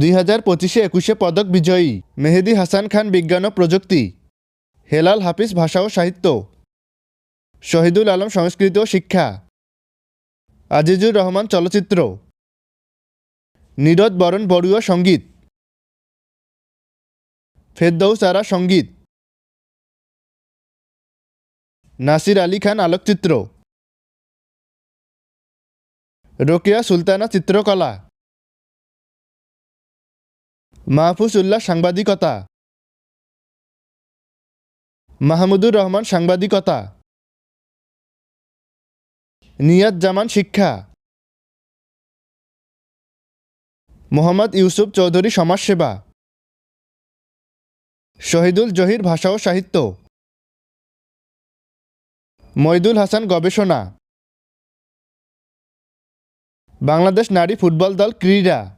দুই হাজার পঁচিশে একুশে পদক বিজয়ী। মেহেদি হাসান খান বিজ্ঞান ও প্রযুক্তি। হেলাল হাফিজ ভাষা ও সাহিত্য। শহীদুল আলম সংস্কৃতি ও শিক্ষা। আজিজুর রহমান চলচ্চিত্র। নীরদ বরণ বড়ুয়া সংগীত। ফেরদৌস আরা সংগীত। নাসির আলী খান আলোকচিত্র। রোকেয়া সুলতানা চিত্রকলা। মাহফুজ উল্লাহ সাংবাদিকতা। মাহমুদুর রহমান সাংবাদিকতা। নিয়াত জামান শিক্ষা। মোহাম্মদ ইউসুফ চৌধুরী সমাজসেবা। শহীদুল জহির ভাষা ও সাহিত্য। মইদুল হাসান গবেষণা। বাংলাদেশ নারী ফুটবল দল ক্রীড়া।